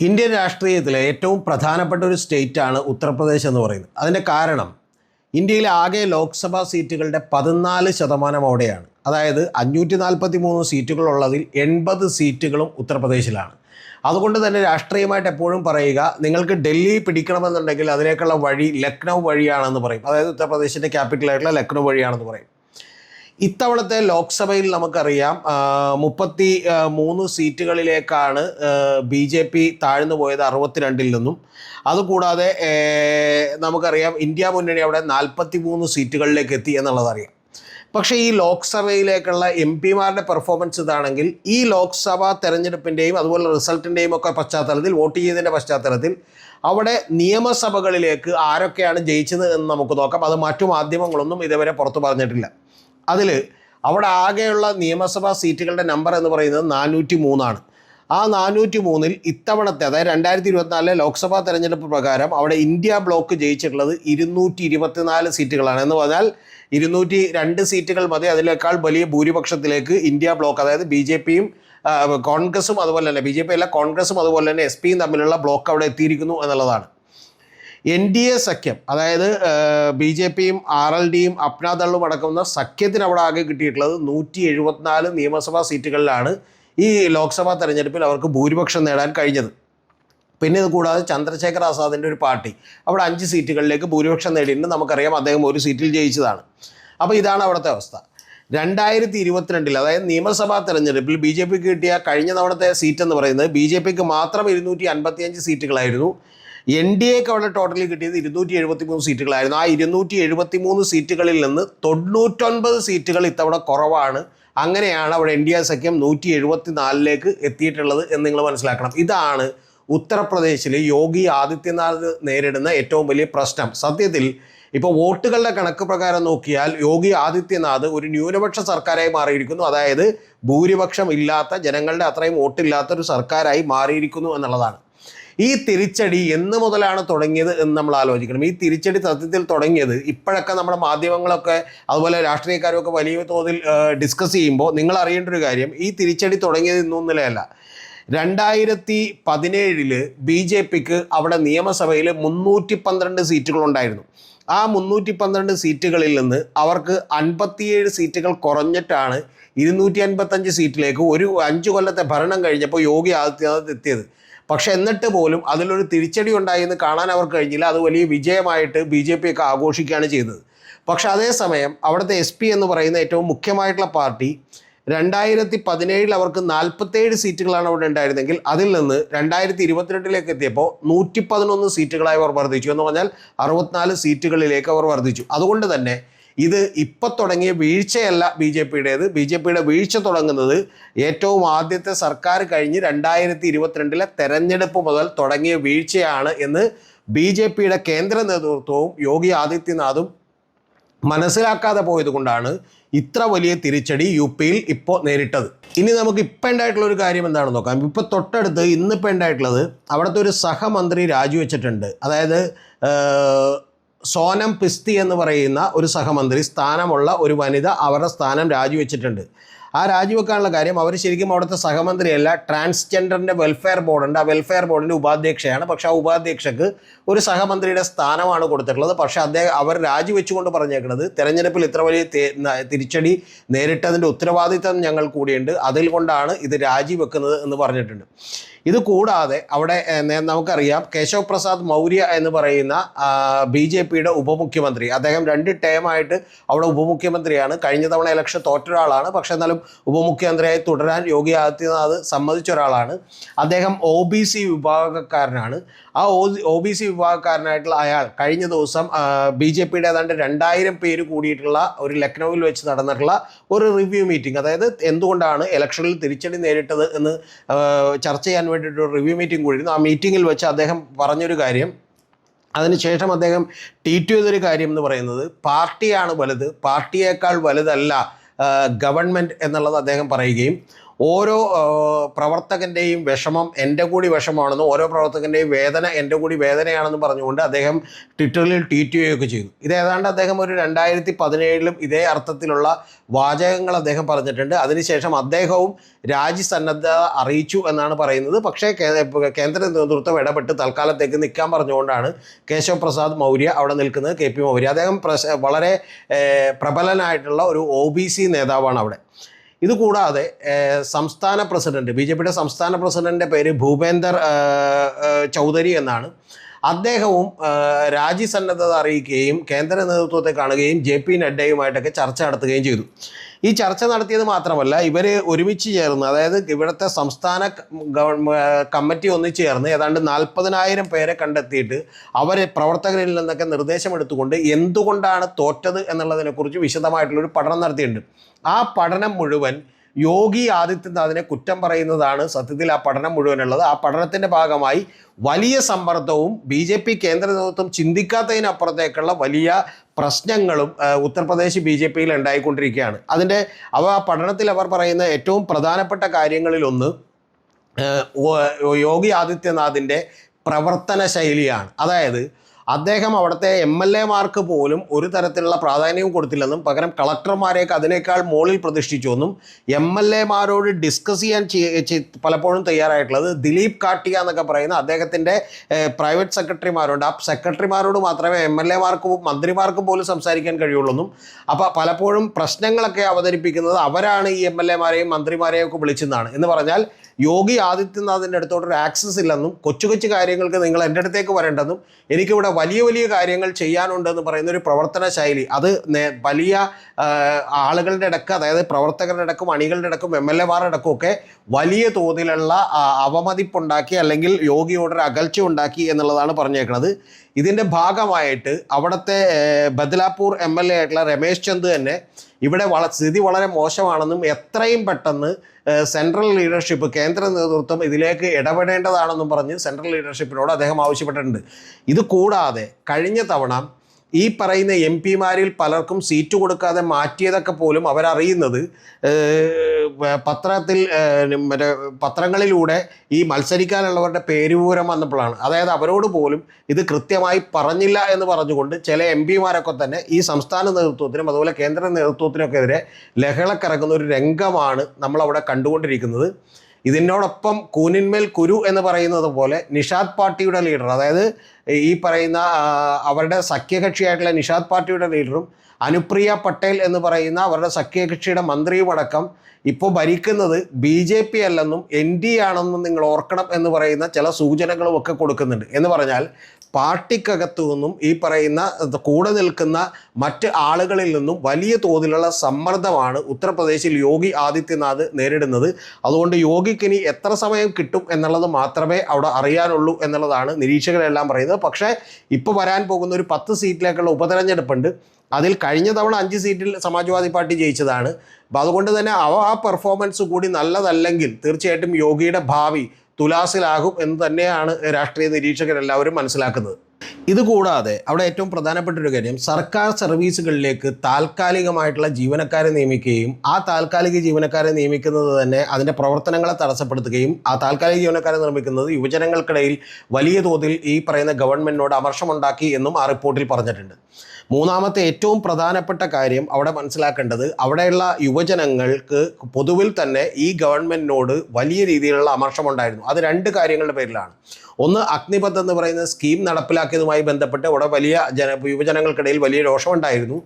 Indian രാഷ്ട്രീയത്തിലെ ഏറ്റവും പ്രധാനപ്പെട്ട ഒരു സ്റ്റേറ്റാണ് ഉത്തർപ്രദേശ് എന്ന് പറയുന്നത്. അതിന്റെ കാരണം ഇന്ത്യയിലെ ആകെ ലോക്സഭാ സീറ്റുകളുടെ പതിനാല് ശതമാനം അവിടെയാണ്. അതായത് അഞ്ഞൂറ്റി നാൽപ്പത്തി മൂന്ന് സീറ്റുകളുള്ളതിൽ എൺപത് സീറ്റുകളും ഉത്തർപ്രദേശിലാണ്. അതുകൊണ്ട് തന്നെ രാഷ്ട്രീയമായിട്ട് എപ്പോഴും പറയുക നിങ്ങൾക്ക് ഡൽഹി പിടിക്കണമെന്നുണ്ടെങ്കിൽ അതിലേക്കുള്ള വഴി ലക്നൗ വഴിയാണെന്ന് പറയും. അതായത് ഉത്തർപ്രദേശിന്റെ ക്യാപിറ്റലായിട്ടുള്ള ലക്നൗ വഴിയാണെന്ന് പറയും. ഇത്തവണത്തെ ലോക്സഭയിൽ നമുക്കറിയാം മുപ്പത്തി മൂന്ന് സീറ്റുകളിലേക്കാണ് ബി ജെ പി താഴ്ന്നു പോയത് അറുപത്തിരണ്ടിൽ നിന്നും. അതുകൂടാതെ നമുക്കറിയാം ഇന്ത്യ മുന്നണി അവിടെ നാൽപ്പത്തി മൂന്ന് സീറ്റുകളിലേക്ക് എത്തി എന്നുള്ളതറിയാം. പക്ഷേ ഈ ലോക്സഭയിലേക്കുള്ള എം പിമാരുടെ പെർഫോമൻസ് ഇതാണെങ്കിൽ ഈ ലോക്സഭാ തെരഞ്ഞെടുപ്പിന്റെയും അതുപോലെ റിസൾട്ടിന്റെയും ഒക്കെ പശ്ചാത്തലത്തിൽ വോട്ട് ചെയ്തതിന്റെ പശ്ചാത്തലത്തിൽ അവിടെ നിയമസഭകളിലേക്ക് ആരൊക്കെയാണ് ജയിച്ചത് എന്ന് നമുക്ക് നോക്കാം. അത് മറ്റു മാധ്യമങ്ങളൊന്നും ഇതുവരെ പുറത്തു പറഞ്ഞിട്ടില്ല. അതിൽ അവിടെ ആകെയുള്ള നിയമസഭാ സീറ്റുകളുടെ നമ്പർ എന്ന് പറയുന്നത് നാനൂറ്റി മൂന്നാണ് ആ നാനൂറ്റി മൂന്നിൽ ഇത്തവണത്തെ അതായത് രണ്ടായിരത്തി ഇരുപത്തിനാലിലെ ലോക്സഭാ തെരഞ്ഞെടുപ്പ് പ്രകാരം അവിടെ ഇന്ത്യ ബ്ലോക്ക് ജയിച്ചിട്ടുള്ളത് ഇരുന്നൂറ്റി ഇരുപത്തിനാല് സീറ്റുകളാണ്. എന്ന് പറഞ്ഞാൽ ഇരുന്നൂറ്റി രണ്ട് സീറ്റുകൾ മതി. അതിനേക്കാൾ വലിയ ഭൂരിപക്ഷത്തിലേക്ക് ഇന്ത്യ ബ്ലോക്ക് അതായത് ബി ജെ പിയും കോൺഗ്രസും അതുപോലെ തന്നെ ബി ജെ പി അല്ല കോൺഗ്രസും അതുപോലെ തന്നെ എസ് പിയും തമ്മിലുള്ള ബ്ലോക്ക് അവിടെ എത്തിയിരിക്കുന്നു എന്നുള്ളതാണ്. എൻ ഡി എ സഖ്യം അതായത് ബി ജെ പിയും ആർ എൽ ഡിയും അപ്നാദളും അടക്കുന്ന സഖ്യത്തിന് അവിടെ ആകെ കിട്ടിയിട്ടുള്ളത് നൂറ്റി എഴുപത്തിനാല് നിയമസഭാ സീറ്റുകളിലാണ് ഈ ലോക്സഭാ തെരഞ്ഞെടുപ്പിൽ അവർക്ക് ഭൂരിപക്ഷം നേടാൻ കഴിഞ്ഞത്. പിന്നെ ഇത് കൂടാതെ ചന്ദ്രശേഖർ ആസാദിന്റെ ഒരു പാർട്ടി അവിടെ അഞ്ച് സീറ്റുകളിലേക്ക് ഭൂരിപക്ഷം നേടിയിട്ടുണ്ട്. നമുക്കറിയാം അദ്ദേഹം ഒരു സീറ്റിൽ ജയിച്ചതാണ്. അപ്പോൾ ഇതാണ് അവിടുത്തെ അവസ്ഥ. രണ്ടായിരത്തി ഇരുപത്തിരണ്ടിൽ അതായത് നിയമസഭാ തെരഞ്ഞെടുപ്പിൽ ബി ജെ പിക്ക് കിട്ടിയ കഴിഞ്ഞ തവണത്തെ സീറ്റ് എന്ന് പറയുന്നത് ബി ജെ പിക്ക് മാത്രം ഇരുന്നൂറ്റി അൻപത്തിയഞ്ച് സീറ്റുകളായിരുന്നു. എൻ ഡി എക്ക് അവിടെ ടോട്ടലി കിട്ടിയത് ഇരുന്നൂറ്റി എഴുപത്തി മൂന്ന് സീറ്റുകളായിരുന്നു ആ ഇരുന്നൂറ്റി എഴുപത്തി മൂന്ന് സീറ്റുകളിൽ നിന്ന് തൊണ്ണൂറ്റൊൻപത് സീറ്റുകൾ ഇത്തവണ കുറവാണ്. അങ്ങനെയാണ് അവിടെ എൻ ഡി എ സഖ്യം നൂറ്റി എഴുപത്തി നാലിലേക്ക് എത്തിയിട്ടുള്ളത് എന്ന് നിങ്ങൾ മനസ്സിലാക്കണം. ഇതാണ് ഉത്തർപ്രദേശിൽ യോഗി ആദിത്യനാഥ് നേരിടുന്ന ഏറ്റവും വലിയ പ്രശ്നം. സത്യത്തിൽ ഇപ്പോൾ വോട്ടുകളുടെ കണക്ക് പ്രകാരം നോക്കിയാൽ യോഗി ആദിത്യനാഥ് ഒരു ന്യൂനപക്ഷ സർക്കാരായി മാറിയിരിക്കുന്നു. അതായത് ഭൂരിപക്ഷം ഇല്ലാത്ത ജനങ്ങളുടെ അത്രയും വോട്ടില്ലാത്ത ഒരു സർക്കാരായി മാറിയിരിക്കുന്നു എന്നുള്ളതാണ്. ഈ തിരിച്ചടി എന്ന് മുതലാണ് തുടങ്ങിയത് എന്ന് നമ്മൾ ആലോചിക്കണം. ഈ തിരിച്ചടി സത്യത്തിൽ തുടങ്ങിയത് ഇപ്പോഴൊക്കെ നമ്മുടെ മാധ്യമങ്ങളൊക്കെ അതുപോലെ രാഷ്ട്രീയക്കാരൊക്കെ വലിയ തോതിൽ ഡിസ്കസ് ചെയ്യുമ്പോൾ നിങ്ങൾ അറിയേണ്ട ഒരു കാര്യം ഈ തിരിച്ചടി തുടങ്ങിയത് ഇന്നൊന്നിലല്ല രണ്ടായിരത്തി പതിനേഴിൽ ബി ജെ പിക്ക് അവിടെ നിയമസഭയിൽ മുന്നൂറ്റി പന്ത്രണ്ട് സീറ്റുകളുണ്ടായിരുന്നു ആ മുന്നൂറ്റി പന്ത്രണ്ട് സീറ്റുകളിൽ നിന്ന് അവർക്ക് അൻപത്തിയേഴ് സീറ്റുകൾ കുറഞ്ഞിട്ടാണ് ഇരുന്നൂറ്റി അൻപത്തഞ്ച് സീറ്റിലേക്ക് ഒരു അഞ്ച് കൊല്ലത്തെ ഭരണം കഴിഞ്ഞപ്പോൾ യോഗി ആദിത്യനാഥ് എത്തിയത്. പക്ഷെ എന്നിട്ട് പോലും അതിലൊരു തിരിച്ചടി ഉണ്ടായി എന്ന് കാണാൻ അവർക്ക് കഴിഞ്ഞില്ല. അത് വലിയ വിജയമായിട്ട് ബി ജെ പി ഒക്കെ ആഘോഷിക്കുകയാണ് ചെയ്തത്. പക്ഷെ അതേസമയം അവിടുത്തെ എസ് പി എന്ന് പറയുന്ന ഏറ്റവും മുഖ്യമായിട്ടുള്ള പാർട്ടി രണ്ടായിരത്തി പതിനേഴിൽ അവർക്ക് നാൽപ്പത്തേഴ് സീറ്റുകളാണ് അവിടെ ഉണ്ടായിരുന്നെങ്കിൽ അതിൽ നിന്ന് രണ്ടായിരത്തി ഇരുപത്തിരണ്ടിലേക്ക് എത്തിയപ്പോൾ നൂറ്റി പതിനൊന്ന് സീറ്റുകളായി അവർ വർദ്ധിച്ചു എന്ന് പറഞ്ഞാൽ അറുപത്തിനാല് സീറ്റുകളിലേക്ക് അവർ വർദ്ധിച്ചു. അതുകൊണ്ട് തന്നെ ഇത് ഇപ്പം തുടങ്ങിയ വീഴ്ചയല്ല ബി ജെ പിയുടേത്. ബി ജെ പിയുടെ വീഴ്ച തുടങ്ങുന്നത് ഏറ്റവും ആദ്യത്തെ സർക്കാർ കഴിഞ്ഞ് രണ്ടായിരത്തി ഇരുപത്തിരണ്ടിലെ തെരഞ്ഞെടുപ്പ് മുതൽ തുടങ്ങിയ വീഴ്ചയാണ് എന്ന് ബി ജെ പിയുടെ കേന്ദ്ര നേതൃത്വവും യോഗി ആദിത്യനാഥും മനസ്സിലാക്കാതെ പോയത് കൊണ്ടാണ് ഇത്ര വലിയ തിരിച്ചടി യു പിയിൽ ഇപ്പോൾ നേരിട്ടത്. ഇനി നമുക്ക് ഇപ്പം ഉണ്ടായിട്ടുള്ള ഒരു കാര്യം എന്താണെന്ന് നോക്കാം. ഇപ്പോൾ തൊട്ടടുത്ത് ഇന്നിപ്പോൾ ഉണ്ടായിട്ടുള്ളത് അവിടുത്തെ ഒരു സഹമന്ത്രി രാജിവെച്ചിട്ടുണ്ട്. അതായത് സോനം പിസ്തി എന്ന് പറയുന്ന ഒരു സഹമന്ത്രി സ്ഥാനമുള്ള ഒരു വനിത അവരുടെ സ്ഥാനം രാജിവെച്ചിട്ടുണ്ട്. ആ രാജിവെക്കാനുള്ള കാര്യം അവർ ശരിക്കും അവിടുത്തെ സഹമന്ത്രിയല്ല. ട്രാൻസ്ജെൻഡറിന്റെ വെൽഫെയർ ബോർഡുണ്ട് ആ വെൽഫെയർ ബോർഡിന്റെ ഉപാധ്യക്ഷയാണ്. പക്ഷേ ആ ഉപാധ്യക്ഷക്ക് ഒരു സഹമന്ത്രിയുടെ സ്ഥാനമാണ് കൊടുത്തിട്ടുള്ളത്. പക്ഷേ അദ്ദേഹം അവർ രാജിവെച്ചുകൊണ്ട് പറഞ്ഞേക്കുന്നത് തെരഞ്ഞെടുപ്പിൽ ഇത്ര വലിയ തിരിച്ചടി നേരിട്ടതിന്റെ ഉത്തരവാദിത്തം ഞങ്ങൾ കൂടിയുണ്ട്. അതിൽ കൊണ്ടാണ് ഇത് രാജിവെക്കുന്നത് എന്ന് പറഞ്ഞിട്ടുണ്ട്. ഇത് കൂടാതെ അവിടെ നമുക്കറിയാം കേശവ് പ്രസാദ് മൗര്യ എന്ന് പറയുന്ന ബി ജെ പിയുടെ ഉപമുഖ്യമന്ത്രി. അദ്ദേഹം രണ്ട് ടേമായിട്ട് അവിടെ ഉപമുഖ്യമന്ത്രിയാണ്. കഴിഞ്ഞ തവണ ഇലക്ഷൻ തോറ്റ ഒരാളാണ് പക്ഷെ എന്നാലും ഉപമുഖ്യമന്ത്രിയായി തുടരാൻ യോഗി ആദിത്യനാഥ് സമ്മതിച്ച ഒരാളാണ് അദ്ദേഹം ഒ ബി സി വിഭാഗക്കാരനാണ്. ആ ഒ ബി സി വിഭാഗക്കാരനായിട്ടുള്ള അയാൾ കഴിഞ്ഞ ദിവസം ബി ജെ പിയുടെ ഏതാണ്ട് രണ്ടായിരം പേര് കൂടിയിട്ടുള്ള ഒരു ലക്നൌവിൽ വെച്ച് നടന്നിട്ടുള്ള ഒരു റിവ്യൂ മീറ്റിംഗ്. അതായത് എന്തുകൊണ്ടാണ് ഇലക്ഷനിൽ തിരിച്ചടി നേരിട്ടത് എന്ന് ചർച്ച ചെയ്യാൻ വേണ്ടിയിട്ട് ഒരു റിവ്യൂ മീറ്റിംഗ് കൂടിയിരുന്നു ആ മീറ്റിങ്ങിൽ വെച്ച് അദ്ദേഹം പറഞ്ഞൊരു കാര്യം. അതിനുശേഷം അദ്ദേഹം ട്വീറ്റ് ചെയ്തൊരു കാര്യം എന്ന് പറയുന്നത് പാർട്ടിയാണ് വലുത് പാർട്ടിയേക്കാൾ വലുതല്ല ഗവൺമെന്റ് എന്നുള്ളത് അദ്ദേഹം പറയുകയും ഓരോ പ്രവർത്തകന്റെയും വിഷമം എന്റെ കൂടി വിഷമമാണെന്നും ഓരോ പ്രവർത്തകന്റെയും വേദന എന്റെ കൂടി വേദനയാണെന്നും പറഞ്ഞുകൊണ്ട് അദ്ദേഹം ട്വിറ്ററിൽ ട്വീറ്റ് ചെയ്യുകയൊക്കെ ചെയ്തു. ഇത് ഏതാണ്ട് അദ്ദേഹം ഒരു രണ്ടായിരത്തി പതിനേഴിലും ഇതേ അർത്ഥത്തിലുള്ള വാചകങ്ങൾ അദ്ദേഹം പറഞ്ഞിട്ടുണ്ട്. അതിനുശേഷം അദ്ദേഹവും രാജ്യസന്നദ്ധ അറിയിച്ചു എന്നാണ് പറയുന്നത്. പക്ഷേ കേന്ദ്ര നേതൃത്വം ഇടപെട്ട് തൽക്കാലത്തേക്ക് നിൽക്കാൻ പറഞ്ഞുകൊണ്ടാണ് കേശവ് പ്രസാദ് മൗര്യ അവിടെ നിൽക്കുന്നത് കെ പി മൗര്യ. അദ്ദേഹം വളരെ പ്രബലനായിട്ടുള്ള ഒരു ഒ നേതാവാണ് അവിടെ. ഇതുകൂടാതെ സംസ്ഥാന പ്രസിഡന്റ് ബി ജെ പിയുടെ സംസ്ഥാന പ്രസിഡന്റിന്റെ പേര് ഭൂപേന്ദർ ചൗധരി എന്നാണ്. അദ്ദേഹവും രാജി സന്നദ്ധത അറിയിക്കുകയും കേന്ദ്ര നേതൃത്വത്തെ കാണുകയും ജെ പി നഡ്ഡയുമായിട്ടൊക്കെ ചർച്ച നടത്തുകയും ചെയ്തു. ഈ ചർച്ച നടത്തിയത് മാത്രമല്ല ഇവർ ഒരുമിച്ച് ചേർന്ന് അതായത് ഇവിടുത്തെ സംസ്ഥാന കമ്മിറ്റി ഒന്നിച്ച് ചേർന്ന് ഏതാണ്ട് നാൽപ്പതിനായിരം പേരെ കണ്ടെത്തിയിട്ട് അവരെ പ്രവർത്തകരിൽ നിന്നൊക്കെ നിർദ്ദേശം എടുത്തുകൊണ്ട് എന്തുകൊണ്ടാണ് തോറ്റത് എന്നുള്ളതിനെക്കുറിച്ച് വിശദമായിട്ടുള്ളൊരു പഠനം നടത്തിയിട്ടുണ്ട്. ആ പഠനം മുഴുവൻ യോഗി ആദിത്യനാഥിനെ കുറ്റം പറയുന്നതാണ് സത്യത്തിൽ ആ പഠനം മുഴുവനുള്ളത്. ആ പഠനത്തിന്റെ ഭാഗമായി വലിയ സമ്മർദ്ദവും ബി ജെ പി കേന്ദ്ര നേതൃത്വം ചിന്തിക്കാത്തതിനപ്പുറത്തേക്കുള്ള വലിയ പ്രശ്നങ്ങളും ഉത്തർപ്രദേശ് ബി ജെ പിയിൽ ഉണ്ടായിക്കൊണ്ടിരിക്കുകയാണ്. അതിന്റെ അവ ആ പഠനത്തിൽ അവർ പറയുന്ന ഏറ്റവും പ്രധാനപ്പെട്ട കാര്യങ്ങളിലൊന്ന് യോഗി ആദിത്യനാഥിന്റെ പ്രവർത്തന ശൈലിയാണ്. അതായത് അദ്ദേഹം അവിടുത്തെ എം എൽ എമാർക്ക് പോലും ഒരു തരത്തിലുള്ള പ്രാധാന്യവും കൊടുത്തില്ലെന്നും പകരം കളക്ടർമാരെയൊക്കെ അതിനേക്കാൾ മുകളിൽ പ്രതിഷ്ഠിച്ചുവെന്നും എം എൽ എമാരോട് ഡിസ്കസ് ചെയ്യാൻ പലപ്പോഴും തയ്യാറായിട്ടുള്ളത് ദിലീപ് കാട്ടിയ എന്നൊക്കെ പറയുന്ന അദ്ദേഹത്തിന്റെ പ്രൈവറ്റ് സെക്രട്ടറിമാരുണ്ട്. ആ സെക്രട്ടറിമാരോട് മാത്രമേ എം എൽ എമാർക്കും മന്ത്രിമാർക്കും പോലും സംസാരിക്കാൻ കഴിയുള്ളൂന്നും. അപ്പോൾ പലപ്പോഴും പ്രശ്നങ്ങളൊക്കെ അവതരിപ്പിക്കുന്നത് അവരാണ് ഈ എം എൽ എമാരെയും മന്ത്രിമാരെയും ഒക്കെ വിളിച്ചെന്നാണ്. എന്ന് പറഞ്ഞാൽ യോഗി ആദിത്യനാഥിന്റെ അടുത്തോട്ട് ഒരു ആക്സസ് ഇല്ലെന്നും കൊച്ചു കൊച്ചു കാര്യങ്ങൾക്ക് നിങ്ങൾ എന്റെ അടുത്തേക്ക് വരേണ്ടെന്നും എനിക്കിവിടെ വലിയ വലിയ കാര്യങ്ങൾ ചെയ്യാനുണ്ടെന്ന് പറയുന്ന ഒരു പ്രവർത്തന ശൈലി. അത് വലിയ ആളുകളുടെ ഇടയ്ക്ക് അതായത് പ്രവർത്തകരുടെ ഇടക്കും അണികളുടെ ഇടക്കും എം എൽ എമാരുടെ ഇടക്കും ഒക്കെ വലിയ തോതിലുള്ള അവമതിപ്പുണ്ടാക്കി അല്ലെങ്കിൽ യോഗിയോട് ഒരു അകൽച്ച ഉണ്ടാക്കി എന്നുള്ളതാണ് പറഞ്ഞേക്കുന്നത് ഇതിന്റെ ഭാഗമായിട്ട് അവിടുത്തെ ബദലാപൂർ എം എൽ എ ആയിട്ടുള്ള രമേശ് ചന്ദ് തന്നെ ഇവിടെ വള സ്ഥിതി വളരെ മോശമാണെന്നും എത്രയും പെട്ടെന്ന് സെൻട്രൽ ലീഡർഷിപ്പ് കേന്ദ്ര നേതൃത്വം ഇതിലേക്ക് ഇടപെടേണ്ടതാണെന്നും പറഞ്ഞ് സെൻട്രൽ ലീഡർഷിപ്പിനോട് അദ്ദേഹം ആവശ്യപ്പെട്ടിട്ടുണ്ട്. ഇത് കൂടാതെ കഴിഞ്ഞ തവണ ഈ പറയുന്ന എം പിമാരിൽ പലർക്കും സീറ്റ് കൊടുക്കാതെ മാറ്റിയതൊക്കെ പോലും അവരറിയുന്നത് പത്രത്തിൽ മറ്റേ പത്രങ്ങളിലൂടെ ഈ മത്സരിക്കാനുള്ളവരുടെ പേരുപൂരം വന്നപ്പോഴാണ്. അതായത് അവരോട് പോലും ഇത് കൃത്യമായി പറഞ്ഞില്ല എന്ന് പറഞ്ഞുകൊണ്ട് ചില എം പിമാരൊക്കെ തന്നെ ഈ സംസ്ഥാന നേതൃത്വത്തിനും അതുപോലെ കേന്ദ്ര നേതൃത്വത്തിനൊക്കെതിരെ ലഹളക്കിറങ്ങുന്ന ഒരു രംഗമാണ് നമ്മളവിടെ കണ്ടുകൊണ്ടിരിക്കുന്നത്. ഇതിനോടൊപ്പം കൂനിന്മേൽ കുരു എന്ന് പറയുന്നത് പോലെ നിഷാദ് പാർട്ടിയുടെ ലീഡർ അതായത് ഈ പറയുന്ന അവരുടെ സഖ്യകക്ഷിയായിട്ടുള്ള നിഷാദ് പാർട്ടിയുടെ ലീഡറും അനുപ്രിയ പട്ടേൽ എന്ന് പറയുന്ന അവരുടെ സഖ്യകക്ഷിയുടെ മന്ത്രിയുമടക്കം ഇപ്പോൾ ഭരിക്കുന്നത് ബി ജെ പി അല്ലെന്നും എൻ ഡി ആണെന്നും നിങ്ങൾ ഓർക്കണം എന്ന് പറയുന്ന ചില സൂചനകളും ഒക്കെ കൊടുക്കുന്നുണ്ട്. എന്ന് പറഞ്ഞാൽ പാർട്ടിക്കകത്തു നിന്നും ഈ പറയുന്ന കൂടെ നിൽക്കുന്ന മറ്റ് ആളുകളിൽ നിന്നും വലിയ തോതിലുള്ള സമ്മർദ്ദമാണ് ഉത്തർപ്രദേശിൽ യോഗി ആദിത്യനാഥ് നേരിടുന്നത്. അതുകൊണ്ട് യോഗിക്ക് ഇനി എത്ര സമയം കിട്ടും എന്നുള്ളത് മാത്രമേ അവിടെ അറിയാനുള്ളൂ എന്നുള്ളതാണ് നിരീക്ഷകരെല്ലാം പറയുന്നത്. പക്ഷേ ഇപ്പോൾ വരാൻ പോകുന്ന ഒരു പത്ത് സീറ്റിലേക്കുള്ള ഉപതെരഞ്ഞെടുപ്പുണ്ട്. അതിൽ കഴിഞ്ഞ തവണ അഞ്ച് സീറ്റിൽ സമാജ്വാദി പാർട്ടി ജയിച്ചതാണ്. അപ്പോൾ അതുകൊണ്ട് തന്നെ അവ ആ പെർഫോമൻസ് കൂടി നല്ലതല്ലെങ്കിൽ തീർച്ചയായിട്ടും യോഗിയുടെ ഭാവി തുലാസിലാകും എന്ന് തന്നെയാണ് രാഷ്ട്രീയ നിരീക്ഷകരെല്ലാവരും മനസ്സിലാക്കുന്നത്. ഇതുകൂടാതെ അവിടെ ഏറ്റവും പ്രധാനപ്പെട്ട ഒരു കാര്യം സർക്കാർ സർവീസുകളിലേക്ക് താൽക്കാലികമായിട്ടുള്ള ജീവനക്കാരെ നിയമിക്കുകയും ആ താൽക്കാലിക ജീവനക്കാരെ നിയമിക്കുന്നത് തന്നെ അതിന്റെ പ്രവർത്തനങ്ങളെ തടസ്സപ്പെടുത്തുകയും ആ താൽക്കാലിക ജീവനക്കാരെ നിർമ്മിക്കുന്നത് യുവജനങ്ങൾക്കിടയിൽ വലിയ തോതിൽ ഈ പറയുന്ന ഗവൺമെന്റിനോട് അമർഷമുണ്ടാക്കി എന്നും ആ റിപ്പോർട്ടിൽ പറഞ്ഞിട്ടുണ്ട്. മൂന്നാമത്തെ ഏറ്റവും പ്രധാനപ്പെട്ട കാര്യം അവിടെ മനസ്സിലാക്കേണ്ടത് അവിടെയുള്ള യുവജനങ്ങൾക്ക് പൊതുവിൽ തന്നെ ഈ ഗവൺമെന്റിനോട് വലിയ രീതിയിലുള്ള അമർഷമുണ്ടായിരുന്നു. അത് രണ്ട് കാര്യങ്ങളുടെ പേരിലാണ്. ഒന്ന് അഗ്നിപഥ് എന്ന് പറയുന്ന സ്കീം നടപ്പിലാക്കിയതുമായി ബന്ധപ്പെട്ട് അവിടെ വലിയ ജന യുവജനങ്ങൾക്കിടയിൽ വലിയ രോഷമുണ്ടായിരുന്നു.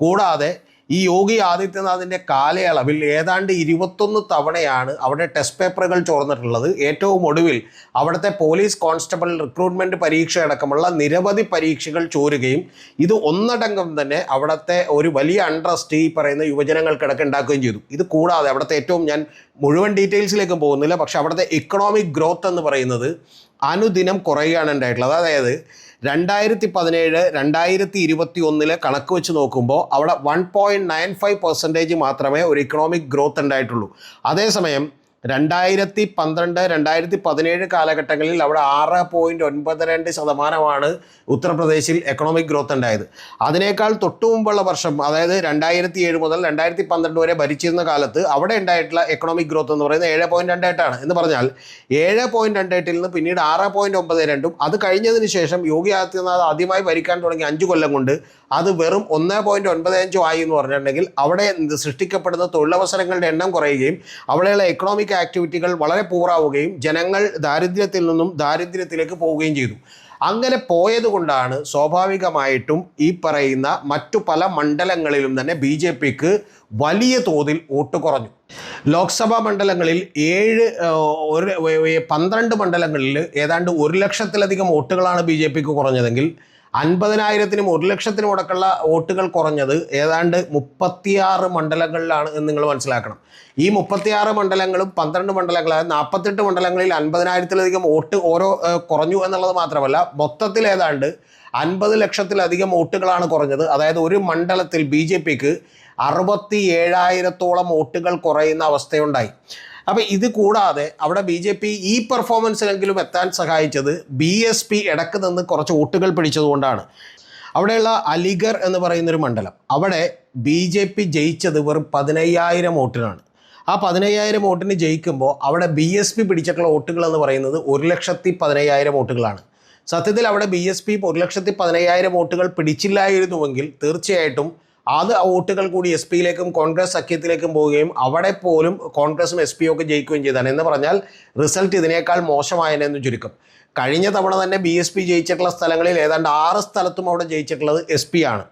കൂടാതെ ഈ യോഗി ആദിത്യനാഥിന്റെ കാലയളവിൽ ഏതാണ്ട് ഇരുപത്തൊന്ന് തവണയാണ് അവിടെ ടെസ്റ്റ് പേപ്പറുകൾ ചോർന്നിട്ടുള്ളത്. ഏറ്റവും ഒടുവിൽ അവിടുത്തെ പോലീസ് കോൺസ്റ്റബിൾ റിക്രൂട്ട്മെന്റ് പരീക്ഷ അടക്കമുള്ള നിരവധി പരീക്ഷകൾ ചോരുകയും ഇത് ഒന്നടങ്കം തന്നെ അവിടുത്തെ ഒരു വലിയ അൺട്രസ്റ്റ് ഈ പറയുന്ന യുവജനങ്ങൾക്കിടക്ക് ഉണ്ടാക്കുകയും ചെയ്തു. ഇത് കൂടാതെ അവിടുത്തെ ഏറ്റവും ഞാൻ മുഴുവൻ ഡീറ്റെയിൽസിലേക്കും പോകുന്നില്ല. പക്ഷെ അവിടുത്തെ ഇക്കണോമിക് ഗ്രോത്ത് എന്ന് പറയുന്നത് അനുദിനം കുറയുകയാണ് ഉണ്ടായിട്ടുള്ളത്. അതായത് രണ്ടായിരത്തി പതിനേഴ് രണ്ടായിരത്തി ഇരുപത്തി ഒന്നിലെ കണക്ക് വെച്ച് നോക്കുമ്പോൾ അവിടെ one point nine five percentage മാത്രമേ ഒരു ഇക്കണോമിക് ഗ്രോത്ത് ഉണ്ടായിട്ടുള്ളൂ. അതേസമയം രണ്ടായിരത്തി പന്ത്രണ്ട് രണ്ടായിരത്തി പതിനേഴ് കാലഘട്ടങ്ങളിൽ അവിടെ ആറ് പോയിന്റ് ഒൻപത് രണ്ട് ശതമാനമാണ് ഉത്തർപ്രദേശിൽ എക്കണോമിക് ഗ്രോത്ത് ഉണ്ടായത്. അതിനേക്കാൾ തൊട്ടു മുമ്പുള്ള വർഷം അതായത് രണ്ടായിരത്തി ഏഴ് മുതൽ രണ്ടായിരത്തി പന്ത്രണ്ട് വരെ ഭരിച്ചിരുന്ന കാലത്ത് അവിടെ ഉണ്ടായിട്ടുള്ള എക്കണോമിക് ഗ്രോത്ത് എന്ന് പറയുന്നത് ഏഴ് പോയിന്റ് രണ്ട് എട്ടാണ് എന്ന് പറഞ്ഞാൽ ഏഴ് പോയിന്റ് രണ്ട് എട്ടിൽ നിന്ന് പിന്നീട് ആറ് പോയിന്റ് ഒമ്പത് രണ്ടും അത് കഴിഞ്ഞതിന് ശേഷം യോഗി ആദിത്യനാഥ് ആദ്യമായി ഭരിക്കാൻ തുടങ്ങി അഞ്ച് കൊല്ലം കൊണ്ട് അത് വെറും ഒന്ന് പോയിന്റ് ഒൻപത് അഞ്ചും ആയി എന്ന് പറഞ്ഞിട്ടുണ്ടെങ്കിൽ അവിടെ സൃഷ്ടിക്കപ്പെടുന്ന തൊഴിലവസരങ്ങളുടെ എണ്ണം കുറയുകയും അവിടെയുള്ള എക്കണോമിക് ആക്ടിവിറ്റികൾ വളരെ പൂറാവുകയും ജനങ്ങൾ ദാരിദ്ര്യത്തിൽ നിന്നും ദാരിദ്ര്യത്തിലേക്ക് പോവുകയും ചെയ്തു. അങ്ങനെ പോയതുകൊണ്ടാണ് സ്വാഭാവികമായിട്ടും ഈ പറയുന്ന മറ്റു പല മണ്ഡലങ്ങളിലും തന്നെ ബി ജെ പിക്ക് വലിയ തോതിൽ വോട്ട് കുറഞ്ഞു. ലോക്സഭാ മണ്ഡലങ്ങളിൽ ഏഴ് ഒരു പന്ത്രണ്ട് മണ്ഡലങ്ങളിൽ ഏതാണ്ട് ഒരു ലക്ഷത്തിലധികം വോട്ടുകളാണ് ബി ജെ പിക്ക് കുറഞ്ഞതെങ്കിൽ അൻപതിനായിരത്തിനും ഒരു ലക്ഷത്തിനും അടക്കമുള്ള വോട്ടുകൾ കുറഞ്ഞത് ഏതാണ്ട് മുപ്പത്തിയാറ് മണ്ഡലങ്ങളിലാണ് എന്ന് നിങ്ങൾ മനസ്സിലാക്കണം. ഈ മുപ്പത്തിയാറ് മണ്ഡലങ്ങളും പന്ത്രണ്ട് മണ്ഡലങ്ങളായ നാൽപ്പത്തെട്ട് മണ്ഡലങ്ങളിൽ അൻപതിനായിരത്തിലധികം വോട്ട് ഓരോ കുറഞ്ഞു എന്നുള്ളത് മാത്രമല്ല മൊത്തത്തിൽ ഏതാണ്ട് അൻപത് ലക്ഷത്തിലധികം വോട്ടുകളാണ് കുറഞ്ഞത്. അതായത് ഒരു മണ്ഡലത്തിൽ ബി ജെ പിക്ക് അറുപത്തി ഏഴായിരത്തോളം വോട്ടുകൾ കുറയുന്ന അവസ്ഥയുണ്ടായി. അപ്പോൾ ഇത് കൂടാതെ അവിടെ ബി ജെ പി ഈ പെർഫോമൻസിലെങ്കിലും എത്താൻ സഹായിച്ചത് ബി എസ് പി ഇടയ്ക്ക് നിന്ന് കുറച്ച് വോട്ടുകൾ പിടിച്ചതുകൊണ്ടാണ്. അവിടെയുള്ള അലിഗർ എന്ന് പറയുന്നൊരു മണ്ഡലം. അവിടെ ബി ജെ പി ജയിച്ചത് വെറും പതിനയ്യായിരം വോട്ടിനാണ്. ആ പതിനയ്യായിരം വോട്ടിന് ജയിക്കുമ്പോൾ അവിടെ ബി എസ് പി പിടിച്ചിട്ടുള്ള വോട്ടുകൾ എന്ന് പറയുന്നത് ഒരു ലക്ഷത്തി പതിനയ്യായിരം വോട്ടുകളാണ്. സത്യത്തിൽ അവിടെ ബി എസ് പി ഒരു ലക്ഷത്തി പതിനയ്യായിരം വോട്ടുകൾ പിടിച്ചില്ലായിരുന്നുവെങ്കിൽ തീർച്ചയായിട്ടും അത് വോട്ടുകൾ കൂടി എസ് പിയിലേക്കും കോൺഗ്രസ് സഖ്യത്തിലേക്കും പോവുകയും അവിടെ പോലും കോൺഗ്രസും എസ് പിയും ഒക്കെ ജയിക്കുകയും ചെയ്താണ്. എന്ന് പറഞ്ഞാൽ റിസൾട്ട് ഇതിനേക്കാൾ മോശമായതിനെന്ന് ചുരുക്കം. കഴിഞ്ഞ തവണ തന്നെ ബി പി ജയിച്ചിട്ടുള്ള സ്ഥലങ്ങളിൽ ഏതാണ്ട് ആറ് സ്ഥലത്തും അവിടെ ജയിച്ചിട്ടുള്ളത് എസ് പി ആണ്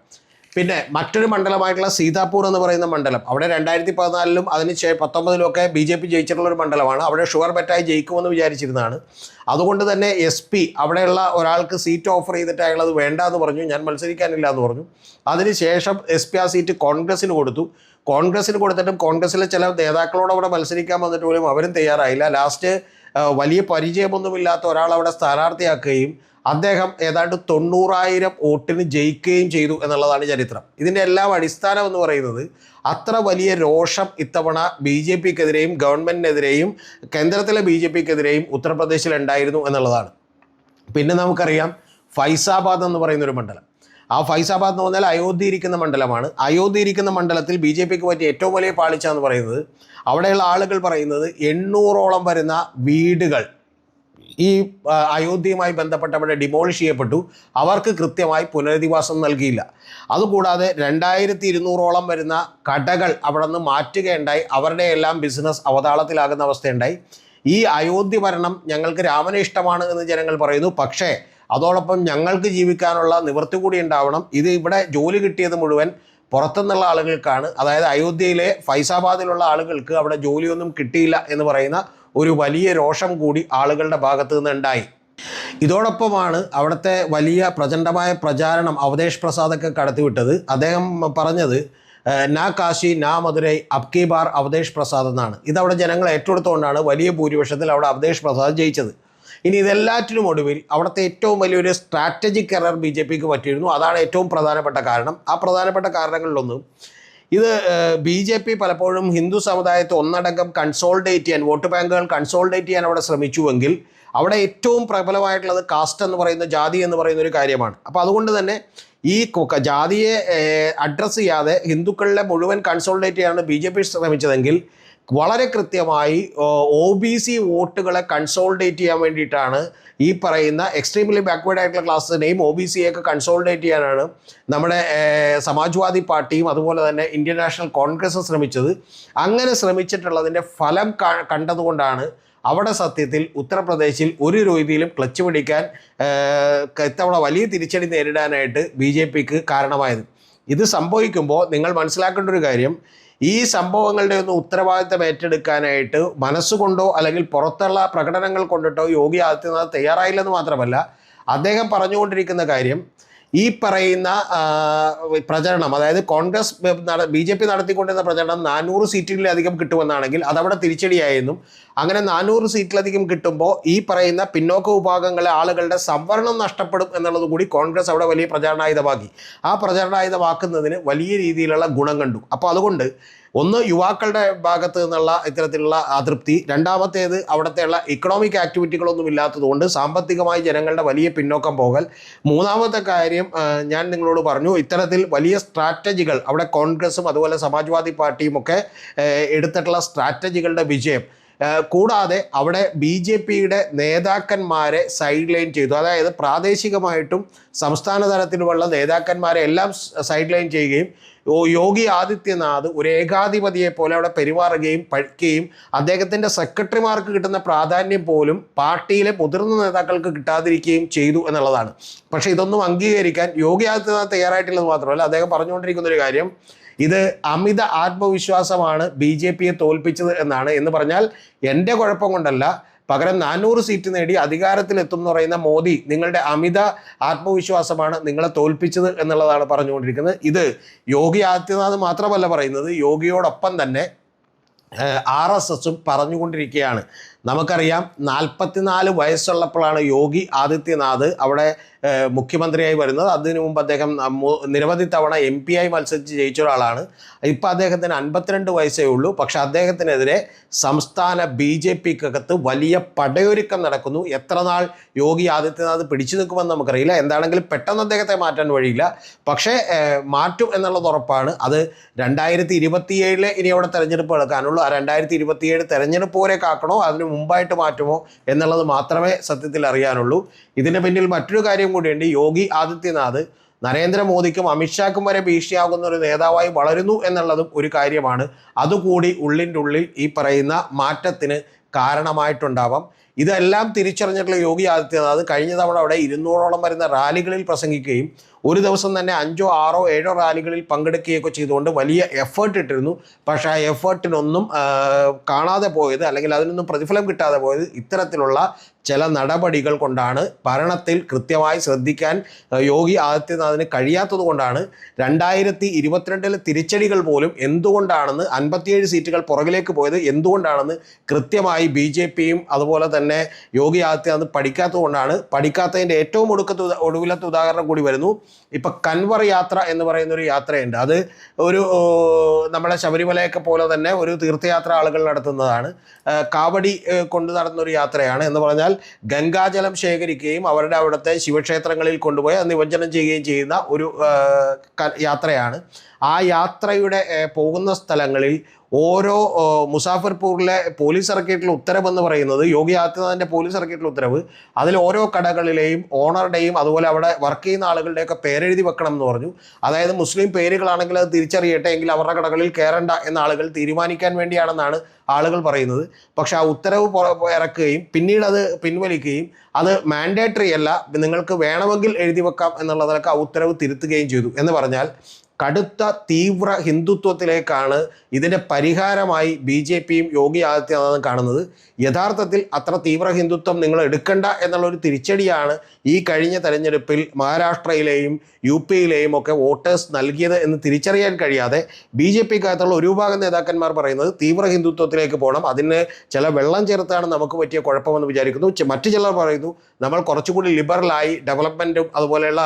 പിന്നെ മറ്റൊരു മണ്ഡലമായിട്ടുള്ള സീതാപൂർ എന്ന് പറയുന്ന മണ്ഡലം. അവിടെ രണ്ടായിരത്തി പതിനാലിലും അതിന് പത്തൊമ്പതിലും ഒക്കെ ബി ജെ പി ജയിച്ചിട്ടുള്ള ഒരു മണ്ഡലമാണ്. അവിടെ ഷുഗർ ബെറ്റായി ജയിക്കുമെന്ന് വിചാരിച്ചിരുന്നതാണ്. അതുകൊണ്ട് തന്നെ എസ് പി അവിടെയുള്ള ഒരാൾക്ക് സീറ്റ് ഓഫർ ചെയ്തിട്ട് അയാളത് വേണ്ട എന്ന് പറഞ്ഞു. ഞാൻ മത്സരിക്കാനില്ല എന്ന് പറഞ്ഞു. അതിനുശേഷം എസ് പി ആ സീറ്റ് കോൺഗ്രസിന് കൊടുത്തു. കോൺഗ്രസിന് കൊടുത്തിട്ടും കോൺഗ്രസിലെ ചില നേതാക്കളോട് അവിടെ മത്സരിക്കാൻ വന്നിട്ട് പോലും അവരും തയ്യാറായില്ല. ലാസ്റ്റ് വലിയ പരിചയമൊന്നുമില്ലാത്ത ഒരാൾ അവിടെ സ്ഥാനാർത്ഥിയാക്കുകയും അദ്ദേഹം ഏതാണ്ട് തൊണ്ണൂറായിരം വോട്ടിന് ജയിക്കുകയും ചെയ്തു എന്നുള്ളതാണ് ചരിത്രം. ഇതിന്റെ എല്ലാം അടിസ്ഥാനം എന്ന് പറയുന്നത് അത്ര വലിയ രോഷം ഇത്തവണ ബി ജെ പിക്കെതിരെയും ഗവൺമെന്റിനെതിരെയും കേന്ദ്രത്തിലെ ബി ജെ പിക്കെതിരെയും ഉത്തർപ്രദേശിൽ ഉണ്ടായിരുന്നു എന്നുള്ളതാണ്. പിന്നെ നമുക്കറിയാം ഫൈസാബാദ് എന്ന് പറയുന്ന ഒരു മണ്ഡലം. ആ ഫൈസാബാദ് എന്ന് പറഞ്ഞാൽ അയോധ്യ ഇരിക്കുന്ന മണ്ഡലമാണ്. അയോധ്യ ഇരിക്കുന്ന മണ്ഡലത്തിൽ ബി ജെ പിക്ക് പറ്റിയ ഏറ്റവും വലിയ പാളിച്ച എന്ന് പറയുന്നത് അവിടെയുള്ള ആളുകൾ പറയുന്നത് എണ്ണൂറോളം വരുന്ന വീടുകൾ ഈ അയോധ്യയുമായി ബന്ധപ്പെട്ട് അവിടെ ഡിമോളിഷ് ചെയ്യപ്പെട്ടു. അവർക്ക് കൃത്യമായി പുനരധിവാസം നൽകിയില്ല. അതുകൂടാതെ രണ്ടായിരത്തി ഇരുന്നൂറോളം വരുന്ന കടകൾ അവിടെ നിന്ന് മാറ്റുകയുണ്ടായി. അവരുടെ എല്ലാം ബിസിനസ് അവതാളത്തിലാകുന്ന അവസ്ഥയുണ്ടായി. ഈ അയോധ്യ ഭരണം ഞങ്ങൾക്ക് രാമനെ ഇഷ്ടമാണ് എന്ന് ജനങ്ങൾ പറയുന്നു. പക്ഷേ അതോടൊപ്പം ഞങ്ങൾക്ക് ജീവിക്കാനുള്ള നിവൃത്തി കൂടി ഉണ്ടാവണം. ഇത് ഇവിടെ ജോലി കിട്ടിയത് മുഴുവൻ പുറത്തുനിന്നുള്ള ആളുകൾക്കാണ്. അതായത് അയോധ്യയിലെ ഫൈസാബാദിലുള്ള ആളുകൾക്ക് അവിടെ ജോലിയൊന്നും കിട്ടിയില്ല എന്ന് പറയുന്ന ഒരു വലിയ രോഷം കൂടി ആളുകളുടെ ഭാഗത്തു നിന്ന് ഉണ്ടായി ഇതോടൊപ്പമാണ് അവിടുത്തെ വലിയ പ്രചണ്ഡമായ പ്രചാരണം അവതേഷ് പ്രസാദൊക്കെ കടത്തിവിട്ടത്. അദ്ദേഹം പറഞ്ഞത് നാ കാശി നാ മധുരൈ അബ്കി ബാർ അവതേഷ് പ്രസാദ് എന്നാണ്. ഇതവിടെ ജനങ്ങൾ ഏറ്റെടുത്തുകൊണ്ടാണ് വലിയ ഭൂരിപക്ഷത്തിൽ അവിടെ അവതേഷ് പ്രസാദ് ജയിച്ചത്. ഇനി ഇതെല്ലാറ്റിനും ഒടുവിൽ അവിടുത്തെ ഏറ്റവും വലിയൊരു സ്ട്രാറ്റജിക് എറർ ബി ജെ പിക്ക് പറ്റിയിരുന്നു. അതാണ് ഏറ്റവും പ്രധാനപ്പെട്ട കാരണം. ആ പ്രധാനപ്പെട്ട കാരണങ്ങളിലൊന്ന് ഇത് ബി ജെ പി പലപ്പോഴും ഹിന്ദു സമുദായത്തെ ഒന്നടങ്കം കൺസോൾഡേറ്റ് ചെയ്യാൻ വോട്ട് ബാങ്കുകൾ കൺസോൾഡേറ്റ് ചെയ്യാൻ അവിടെ ശ്രമിച്ചുവെങ്കിൽ അവിടെ ഏറ്റവും പ്രബലമായിട്ടുള്ളത് കാസ്റ്റ് എന്ന് പറയുന്ന ജാതി എന്ന് പറയുന്ന ഒരു കാര്യമാണ്. അപ്പോൾ അതുകൊണ്ട് തന്നെ ഈ ജാതിയെ അഡ്രസ്സ് ചെയ്യാതെ ഹിന്ദുക്കളിലെ മുഴുവൻ കൺസോൾഡേറ്റ് ചെയ്യാനാണ് ബി ജെ പി ശ്രമിച്ചതെങ്കിൽ വളരെ കൃത്യമായി ഒ ബി സി വോട്ടുകളെ കൺസോൾഡേറ്റ് ചെയ്യാൻ വേണ്ടിയിട്ടാണ് ഈ പറയുന്ന എക്സ്ട്രീംലി ബാക്ക്വേർഡ് ആയിട്ടുള്ള ക്ലാസ്സിനെയും ഒ ബി സിയൊക്കെ കൺസോൾഡേറ്റ് ചെയ്യാനാണ് നമ്മുടെ സമാജ്വാദി പാർട്ടിയും അതുപോലെ തന്നെ ഇന്ത്യൻ നാഷണൽ കോൺഗ്രസും ശ്രമിച്ചത്. അങ്ങനെ ശ്രമിച്ചിട്ടുള്ളതിന്റെ ഫലം കണ്ടതുകൊണ്ടാണ് അവിടെ സത്യത്തിൽ ഉത്തർപ്രദേശിൽ ഒരു രീതിയിലും ക്ലച്ച് പിടിക്കാൻ ഇത്തവണ വലിയ തിരിച്ചടി നേരിടാനായിട്ട് ബി ജെ പിക്ക് കാരണമായത്. ഇത് സംഭവിക്കുമ്പോൾ നിങ്ങൾ മനസ്സിലാക്കേണ്ട ഒരു കാര്യം ഈ സംഭവങ്ങളുടെ ഒന്നും ഉത്തരവാദിത്തം ഏറ്റെടുക്കാനായിട്ട് മനസ്സുകൊണ്ടോ അല്ലെങ്കിൽ പുറത്തുള്ള പ്രകടനങ്ങൾ കൊണ്ടിട്ടോ യോഗി ആദിത്യനാഥ് തയ്യാറായില്ലെന്ന് മാത്രമല്ല അദ്ദേഹം പറഞ്ഞുകൊണ്ടിരിക്കുന്ന കാര്യം ഈ പറയുന്ന പ്രചരണം അതായത് കോൺഗ്രസ് ബി ജെ പി നടത്തിക്കൊണ്ടിരുന്ന പ്രചരണം നാനൂറ് സീറ്റിലധികം കിട്ടുമെന്നാണെങ്കിൽ അതവിടെ തിരിച്ചടിയായെന്നും അങ്ങനെ നാനൂറ് സീറ്റിലധികം കിട്ടുമ്പോൾ ഈ പറയുന്ന പിന്നോക്ക വിഭാഗങ്ങളെ ആളുകളുടെ സംവരണം നഷ്ടപ്പെടും എന്നുള്ളത് കൂടി കോൺഗ്രസ് അവിടെ വലിയ പ്രചാരണായുധമാക്കി. ആ പ്രചാരണായുധമാക്കുന്നതിന് വലിയ രീതിയിലുള്ള ഗുണം കണ്ടു. അപ്പോൾ അതുകൊണ്ട് ഒന്ന് യുവാക്കളുടെ ഭാഗത്ത് നിന്നുള്ള ഇത്തരത്തിലുള്ള അതൃപ്തി. രണ്ടാമത്തേത് അവിടുത്തെയുള്ള ഇക്കണോമിക് ആക്ടിവിറ്റികളൊന്നും ഇല്ലാത്തതുകൊണ്ട് സാമ്പത്തികമായി ജനങ്ങളുടെ വലിയ പിന്നോക്കം പോകൽ. മൂന്നാമത്തെ കാര്യം ഞാൻ നിങ്ങളോട് പറഞ്ഞു ഇത്തരത്തിൽ വലിയ സ്ട്രാറ്റജികൾ അവിടെ കോൺഗ്രസും അതുപോലെ സമാജ്വാദി പാർട്ടിയും ഒക്കെ എടുത്തിട്ടുള്ള സ്ട്രാറ്റജികളുടെ വിജയം. കൂടാതെ അവിടെ ബി ജെ പിയുടെ നേതാക്കന്മാരെ സൈഡ് ലൈൻ ചെയ്തു. അതായത് പ്രാദേശികമായിട്ടും സംസ്ഥാന തലത്തിലുമുള്ള നേതാക്കന്മാരെ എല്ലാം സൈഡ് ലൈൻ ചെയ്യുകയും യോഗി ആദിത്യനാഥ് ഒരു ഏകാധിപതിയെ പോലെ അവിടെ പെരുമാറുകയും പഠിക്കുകയും അദ്ദേഹത്തിന്റെ സെക്രട്ടറിമാർക്ക് കിട്ടുന്ന പ്രാധാന്യം പോലും പാർട്ടിയിലെ മുതിർന്ന നേതാക്കൾക്ക് കിട്ടാതിരിക്കുകയും ചെയ്തു എന്നുള്ളതാണ്. പക്ഷേ ഇതൊന്നും അംഗീകരിക്കാൻ യോഗി ആദിത്യനാഥ് തയ്യാറായിട്ടില്ലെന്ന് മാത്രമല്ല അദ്ദേഹം പറഞ്ഞുകൊണ്ടിരിക്കുന്ന ഒരു കാര്യം ഇത് അമിത ആത്മവിശ്വാസമാണ് ബി ജെ പിയെ തോൽപ്പിച്ചത് എന്നാണ്. എന്ന് പറഞ്ഞാൽ എന്റെ കുഴപ്പം കൊണ്ടല്ല പകരം നാനൂറ് സീറ്റ് നേടി അധികാരത്തിലെത്തും എന്ന് പറയുന്ന മോദി നിങ്ങളുടെ അമിത ആത്മവിശ്വാസമാണ് നിങ്ങളെ തോൽപ്പിച്ചത് എന്നുള്ളതാണ് പറഞ്ഞുകൊണ്ടിരിക്കുന്നത്. ഇത് യോഗി ആദിത്യനാഥ് മാത്രമല്ല പറയുന്നത് യോഗിയോടൊപ്പം തന്നെ ആർ എസ് എസും പറഞ്ഞുകൊണ്ടിരിക്കുകയാണ്. നമുക്കറിയാം നാൽപ്പത്തിനാല് വയസ്സുള്ളപ്പോഴാണ് യോഗി ആദിത്യനാഥ് അവിടെ മുഖ്യമന്ത്രിയായി വരുന്നത്. അതിനു മുമ്പ് അദ്ദേഹം നിരവധി തവണ എം പി ആയി മത്സരിച്ച് ജയിച്ച ഒരാളാണ്. ഇപ്പോൾ അദ്ദേഹത്തിന് അൻപത്തിരണ്ട് വയസ്സേ ഉള്ളൂ. പക്ഷേ അദ്ദേഹത്തിനെതിരെ സംസ്ഥാന ബി ജെ പിക്കകത്ത് വലിയ പടയൊരുക്കം നടക്കുന്നു. എത്ര നാൾ യോഗി ആദിത്യനാഥ് പിടിച്ചു നിൽക്കുമെന്ന് നമുക്കറിയില്ല. എന്താണെങ്കിലും പെട്ടെന്ന് അദ്ദേഹത്തെ മാറ്റാൻ വഴിയില്ല. പക്ഷേ മാറ്റും എന്നുള്ളത് ഉറപ്പാണ്. അത് രണ്ടായിരത്തി ഇരുപത്തിയേഴിലെ ഇനി അവിടെ തെരഞ്ഞെടുപ്പ് നടക്കാനുള്ളൂ ആ രണ്ടായിരത്തി ഇരുപത്തിയേഴ് തെരഞ്ഞെടുപ്പ് വരെ കാക്കണോ? അതിന് മുമ്പായിട്ട് മാറ്റുമോ എന്നുള്ളത് മാത്രമേ സത്യത്തിൽ അറിയാനുള്ളൂ. ഇതിന് പിന്നിൽ മറ്റൊരു കാര്യം കൂടിയുണ്ട്. യോഗി ആദിത്യനാഥ് നരേന്ദ്രമോദിക്കും അമിത്ഷാക്കും വരെ ഭീഷണിയാകുന്ന ഒരു നേതാവായി വളരുന്നു എന്നുള്ളതും ഒരു കാര്യമാണ്. അതുകൂടി ഉള്ളിന്റെ ഉള്ളിൽ ഈ പറയുന്ന മാറ്റത്തിന് കാരണമായിട്ടുണ്ടാവാം. ഇതെല്ലാം തിരിച്ചറിഞ്ഞിട്ടുള്ള യോഗി ആദിത്യനാഥ് കഴിഞ്ഞ തവണ അവിടെ ഇരുന്നൂറോളം വരുന്ന റാലികളിൽ പ്രസംഗിക്കുകയും ഒരു ദിവസം തന്നെ അഞ്ചോ ആറോ ഏഴോ റാലികളിൽ പങ്കെടുക്കുകയൊക്കെ ചെയ്തുകൊണ്ട് വലിയ എഫേർട്ട് ഇട്ടിരുന്നു. പക്ഷേ ആ എഫേർട്ടിനൊന്നും കാണാതെ പോയത് അല്ലെങ്കിൽ അതിനൊന്നും പ്രതിഫലം കിട്ടാതെ പോയത് ഇത്തരത്തിലുള്ള ചില നടപടികൾ കൊണ്ടാണ് ഭരണത്തിൽ കൃത്യമായി ശ്രദ്ധിക്കാൻ യോഗി ആദിത്യനാഥിന് കഴിയാത്തത് കൊണ്ടാണ് രണ്ടായിരത്തി ഇരുപത്തിരണ്ടിലെ തിരിച്ചടികൾ പോലും എന്തുകൊണ്ടാണെന്ന് അൻപത്തിയേഴ് സീറ്റുകൾ പുറകിലേക്ക് പോയത് എന്തുകൊണ്ടാണെന്ന് കൃത്യമായി ബി ജെ പിയും അതുപോലെ തന്നെ യോഗി ആദിത്യനാഥ് പഠിക്കാത്തത് കൊണ്ടാണ്. പഠിക്കാത്തതിന്റെ ഏറ്റവും ഒടുക്കത്തെ ഒടുവിലത്തെ ഉദാഹരണം കൂടി വരുന്നു. ഇപ്പം കൻവർ യാത്ര എന്ന് പറയുന്ന ഒരു യാത്രയുണ്ട്. അത് ഒരു നമ്മളെ ശബരിമലയൊക്കെ പോലെ തന്നെ ഒരു തീർത്ഥയാത്ര ആളുകൾ നടത്തുന്നതാണ്. കാവടി കൊണ്ട് കൊണ്ടു നടന്ന ഒരു യാത്രയാണ് എന്ന് പറഞ്ഞാൽ ഗംഗാജലം ശേഖരിക്കുകയും അവരുടെ അവിടുത്തെ ശിവക്ഷേത്രങ്ങളിൽ കൊണ്ടുപോയി അത് നിമജ്ജനം ചെയ്യുകയും ചെയ്യുന്ന ഒരു യാത്രയാണ്. ആ യാത്രയുടെ പോകുന്ന സ്ഥലങ്ങളിൽ ഓരോ മുസാഫർപൂറിലെ പോലീസ് ഇറക്കിയിട്ടുള്ള ഉത്തരവെന്ന് പറയുന്നത് യോഗി ആദിത്യനാഥിന്റെ പോലീസ് ഇറക്കിയിട്ടുള്ള ഉത്തരവ്. അതിൽ ഓരോ കടകളിലെയും ഓണറുടെയും അതുപോലെ അവിടെ വർക്ക് ചെയ്യുന്ന ആളുകളുടെയൊക്കെ പേരെഴുതി വെക്കണം എന്ന് പറഞ്ഞു. അതായത് മുസ്ലിം പേരുകളാണെങ്കിൽ അത് തിരിച്ചറിയട്ടെ എങ്കിൽ അവരുടെ കടകളിൽ കയറണ്ട എന്ന ആളുകൾ തീരുമാനിക്കാൻ വേണ്ടിയാണെന്നാണ് ആളുകൾ പറയുന്നത്. പക്ഷെ ആ ഉത്തരവ് ഇറക്കുകയും പിന്നീട് അത് പിൻവലിക്കുകയും അത് മാൻഡേറ്ററി അല്ല. നിങ്ങൾക്ക് വേണമെങ്കിൽ എഴുതി വെക്കാം എന്നുള്ളതൊക്കെ ആ ഉത്തരവ് തിരുത്തുകയും ചെയ്തു എന്ന് പറഞ്ഞാൽ കടുത്ത തീവ്ര ഹിന്ദുത്വത്തിലേക്കാണ് ഇതിന്റെ പരിഹാരമായി ബി ജെ പിയും യോഗി ആദിത്യനാഥും കാണുന്നത്. യഥാർത്ഥത്തിൽ അത്ര തീവ്ര ഹിന്ദുത്വം നിങ്ങൾ എടുക്കണ്ട എന്നുള്ള ഒരു തിരിച്ചടിയാണ് ഈ കഴിഞ്ഞ തെരഞ്ഞെടുപ്പിൽ മഹാരാഷ്ട്രയിലെയും യു പിയിലെയും ഒക്കെ വോട്ടേഴ്സ് നൽകിയത് എന്ന് തിരിച്ചറിയാൻ കഴിയാതെ ബി ജെ പിക്കകത്തുള്ള ഒരു ഭാഗം നേതാക്കന്മാർ പറയുന്നത് തീവ്ര ഹിന്ദുത്വത്തിലേക്ക് പോകണം. അതിന് ചില വെള്ളം ചേർത്താണ് നമുക്ക് പറ്റിയ കുഴപ്പമെന്ന് വിചാരിക്കുന്നു. മറ്റു ചിലർ പറയുന്നു നമ്മൾ കുറച്ചുകൂടി ലിബറലായി ഡെവലപ്മെന്റും അതുപോലെയുള്ള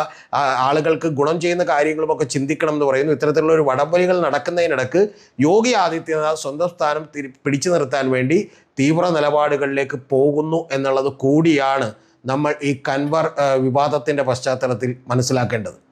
ആളുകൾക്ക് ഗുണം ചെയ്യുന്ന കാര്യങ്ങളുമൊക്കെ ചിന്തിക്കണം എന്ന് പറയുന്നു. ഇത്തരത്തിലുള്ള ഒരു വടംവലികൾ നടക്കുന്നതിനിടക്ക് യോഗി ആദിത്യനാഥ് സ്വന്തം സ്ഥാനം പിടിച്ചു നിർത്താൻ വേണ്ടി തീവ്ര നിലപാടുകളിലേക്ക് പോകുന്നു എന്നുള്ളത് കൂടിയാണ് നമ്മൾ ഈ കൻവർ വിവാദത്തിന്റെ പശ്ചാത്തലത്തിൽ മനസ്സിലാക്കേണ്ടത്.